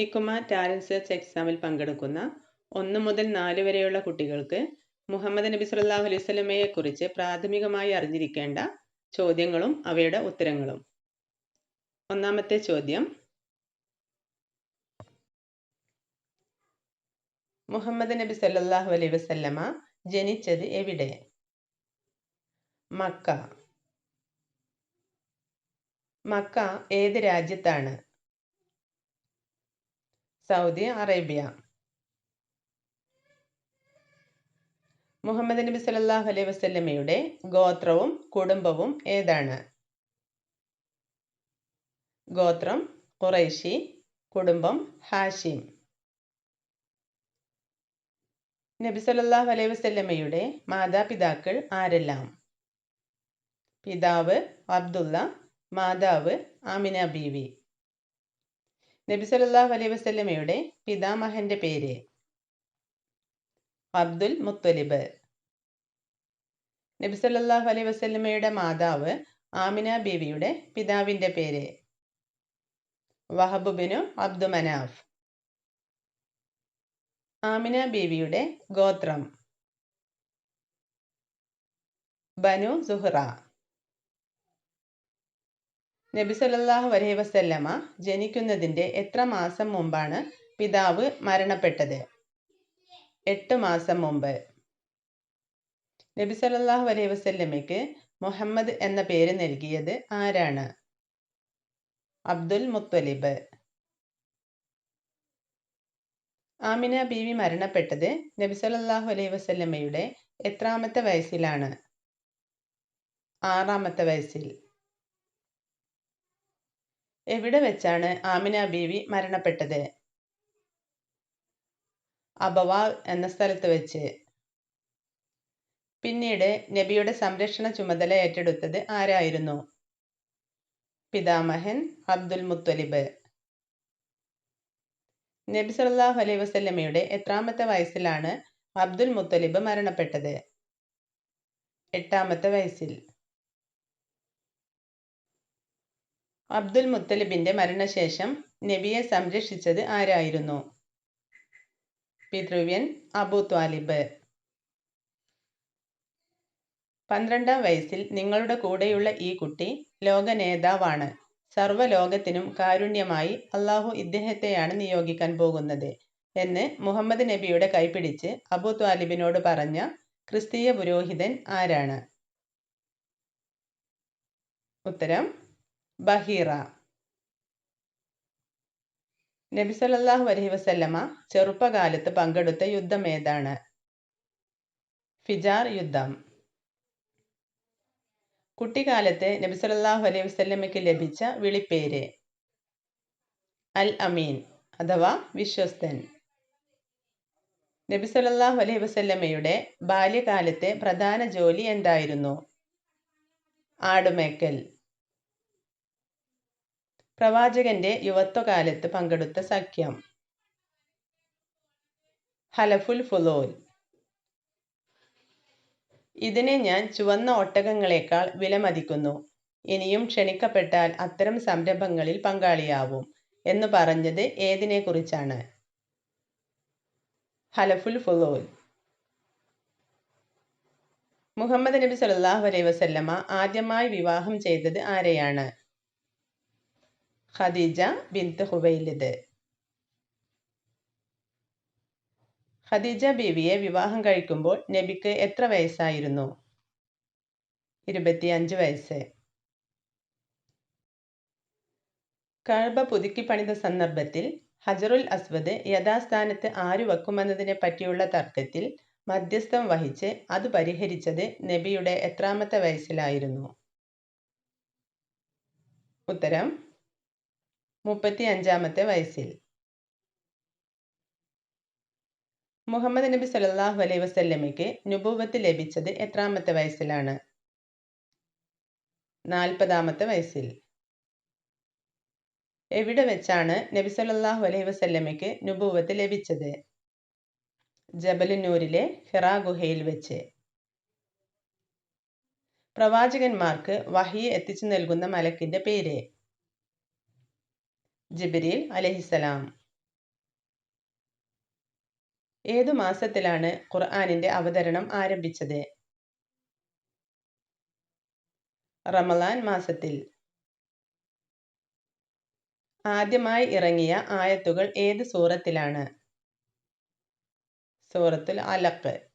ഹിക്കുമ talent search എക്സാമിൽ പങ്കെടുക്കുന്ന ഒന്ന് മുതൽ നാല് വരെയുള്ള കുട്ടികൾക്ക് മുഹമ്മദ് നബി സല്ലല്ലാഹു അലൈഹി കുറിച്ച് പ്രാഥമികമായി അറിഞ്ഞിരിക്കേണ്ട ചോദ്യങ്ങളും അവയുടെ ഉത്തരങ്ങളും. ഒന്നാമത്തെ ചോദ്യം. മുഹമ്മദ് നബി സല്ലാഹു അലൈഹി വസല്ലമ ജനിച്ചത് എവിടെ? മക്ക. മക്ക ഏത് രാജ്യത്താണ്? Saudi Arabia. മുഹമ്മദ് നബി സല്ലല്ലാഹു അലൈഹി വസല്ലമയുടെ ഗോത്രവും കുടുംബവും ഏതാണ്? ഗോത്രം ഖുറൈശി കുടുംബം ഹാഷിം. നബി സല്ലല്ലാഹു അലൈഹി വസല്ലമയുടെ മാതാപിതാക്കൾ ആരെല്ലാം? പിതാവ് അബ്ദുള്ള മാതാവ് ആമിന ബീവി. നബി സല്ലല്ലാഹു അലൈഹി വസല്ലമയുടെ പിതാമഹന്റെ പേര് അബ്ദുൽ മുത്തലിബ്. നബി സല്ലല്ലാഹു അലൈഹി വസല്ലമയുടെ മാതാവ് ആമിന ബീവിയുടെ പിതാവിന്റെ പേര് വഹബ് ബിനു അബ്ദു മനാഫ്. ആമിന ബീവിയുടെ ഗോത്രം ബനു സുഹ്റ. നബി സല്ലല്ലാഹു അലൈഹി വസല്ലമ ജനിക്കുന്നതിന്റെ എത്ര മാസം മുമ്പാണ് പിതാവ് മരണപ്പെട്ടത്? എട്ട് മാസം മുമ്പ്. നബി സല്ലല്ലാഹു അലൈഹി വസല്ലമയ്ക്ക് മുഹമ്മദ് എന്ന പേര് നൽകിയത് ആരാണ്? അബ്ദുൽ മുത്തലിബ്. ആമിന ബീവി മരണപ്പെട്ടത് നബി സല്ലല്ലാഹു അലൈഹി വസല്ലമയുടെ എത്രാമത്തെ വയസ്സിലാണ്? ആറാമത്തെ വയസ്സിൽ. എവിടെ വെച്ചാണ് ആമിന ബീവി മരണപ്പെട്ടത്? അബവാ എന്ന സ്ഥലത്ത് വെച്ച്. പിന്നീട് നബിയുടെ സംരക്ഷണ ചുമതല ഏറ്റെടുത്തത് ആരായിരുന്നു? പിതാമഹൻ അബ്ദുൽ മുത്തലിബ്. നബി സല്ലല്ലാഹു അലൈഹി വസല്ലമയുടെ എത്രാമത്തെ വയസ്സിലാണ് അബ്ദുൽ മുത്തലിബ് മരണപ്പെട്ടത്? എട്ടാമത്തെ വയസ്സിൽ. അബ്ദുൽ മുത്തലിബിന്റെ മരണശേഷം നബിയെ സംരക്ഷിച്ചത് ആരായിരുന്നു? പിതൃവ്യൻ അബു ത്വാലിബ്. പന്ത്രണ്ടാം വയസ്സിൽ നിങ്ങളുടെ കൂടെയുള്ള ഈ കുട്ടി ലോക നേതാവാണ് സർവലോകത്തിനും കാരുണ്യമായി അള്ളാഹു ഇദ്ദേഹത്തെയാണ് നിയോഗിക്കാൻ പോകുന്നത് എന്ന് മുഹമ്മദ് നബിയുടെ കൈപിടിച്ച് അബു ത്വാലിബിനോട് പറഞ്ഞ ക്രിസ്തീയ പുരോഹിതൻ ആരാണ്? ഉത്തരം ബഹീറ. നബി സല്ലല്ലാഹു അലൈഹി വസല്ലമ ചെറുപ്പകാലത്ത് പങ്കെടുത്ത യുദ്ധം ഏതാണ്? ഫിജാർ യുദ്ധം. കുട്ടിക്കാലത്ത് നബി സല്ലല്ലാഹു അലൈഹി വസല്ലമയ്ക്ക് ലഭിച്ച വിളിപ്പേര് അൽ അമീൻ അഥവാ വിശ്വസ്തൻ. നബി സല്ലല്ലാഹു അലൈഹി വസല്ലമയുടെ ബാല്യകാലത്തെ പ്രധാന ജോലി എന്തായിരുന്നു? ആടുമേക്കൽ. പ്രവാചകന്റെ യുവത്വകാലത്ത് പങ്കെടുത്ത സഖ്യം. ഹലഫുൽ ഫുലോൽ. ഇതിനെ ഞാൻ ചുവന്ന ഒട്ടകങ്ങളെക്കാൾ വിലമതിക്കുന്നു. ഇനിയും ക്ഷണിക്കപ്പെട്ടാൽ അത്തരം സംരംഭങ്ങളിൽ പങ്കാളിയാവും എന്ന് പറഞ്ഞത് ഏതിനെക്കുറിച്ചാണ്? ഹലഫുൽ ഫുലോൽ. മുഹമ്മദ് നബി സല്ലല്ലാഹു അലൈഹി വസല്ലമ ആദ്യമായി വിവാഹം ചെയ്തത് ആരെയാണ്? ഖദീജ ബിൻത് ഹുബൈലിദ് ഖദീജ ബീവിയെ വിവാഹം കഴിക്കുമ്പോൾ നബിക്ക് എത്ര വയസ്സായിരുന്നു? ഇരുപത്തിയഞ്ച് വയസ്സ്. കഴബ പുതുക്കി പണിത സന്ദർഭത്തിൽ ഹജറുൽ അസ്വദ് യഥാസ്ഥാനത്ത് ആര് വെക്കുമെന്നതിനെ പറ്റിയുള്ള തർക്കത്തിൽ മധ്യസ്ഥം വഹിച്ച് അത് പരിഹരിച്ചത് നബിയുടെ എത്രാമത്തെ വയസ്സിലായിരുന്നു? ഉത്തരം മുപ്പത്തി അഞ്ചാമത്തെ വയസ്സിൽ. മുഹമ്മദ് നബി സല്ലല്ലാഹു അലൈഹി വസല്ലമയ്ക്ക് നുബുവത്ത് ലഭിച്ചത് എത്രാമത്തെ വയസ്സിലാണ്? നാൽപ്പതാമത്തെ വയസ്സിൽ. എവിടെ വെച്ചാണ് നബി സല്ലല്ലാഹു അലൈഹി വസല്ലമയ്ക്ക് നുബുവത്ത് ലഭിച്ചത്? ജബലുന്നൂരിലെ ഹിറ ഗുഹയിൽ വെച്ച്. പ്രവാചകന്മാർക്ക് വഹി എത്തിച്ചു നൽകുന്ന മലക്കിന്റെ പേര്. ജിബിരിൽ അലഹിസലാം ഏതു മാസത്തിലാണ് ഖുർആനിന്റെ അവതരണം ആരംഭിച്ചത്? റമലാൻ മാസത്തിൽ. ആദ്യമായി ഇറങ്ങിയ ആയത്തുകൾ ഏത് സൂറത്തിലാണ്? സൂറത്തുൽ അലക്ക്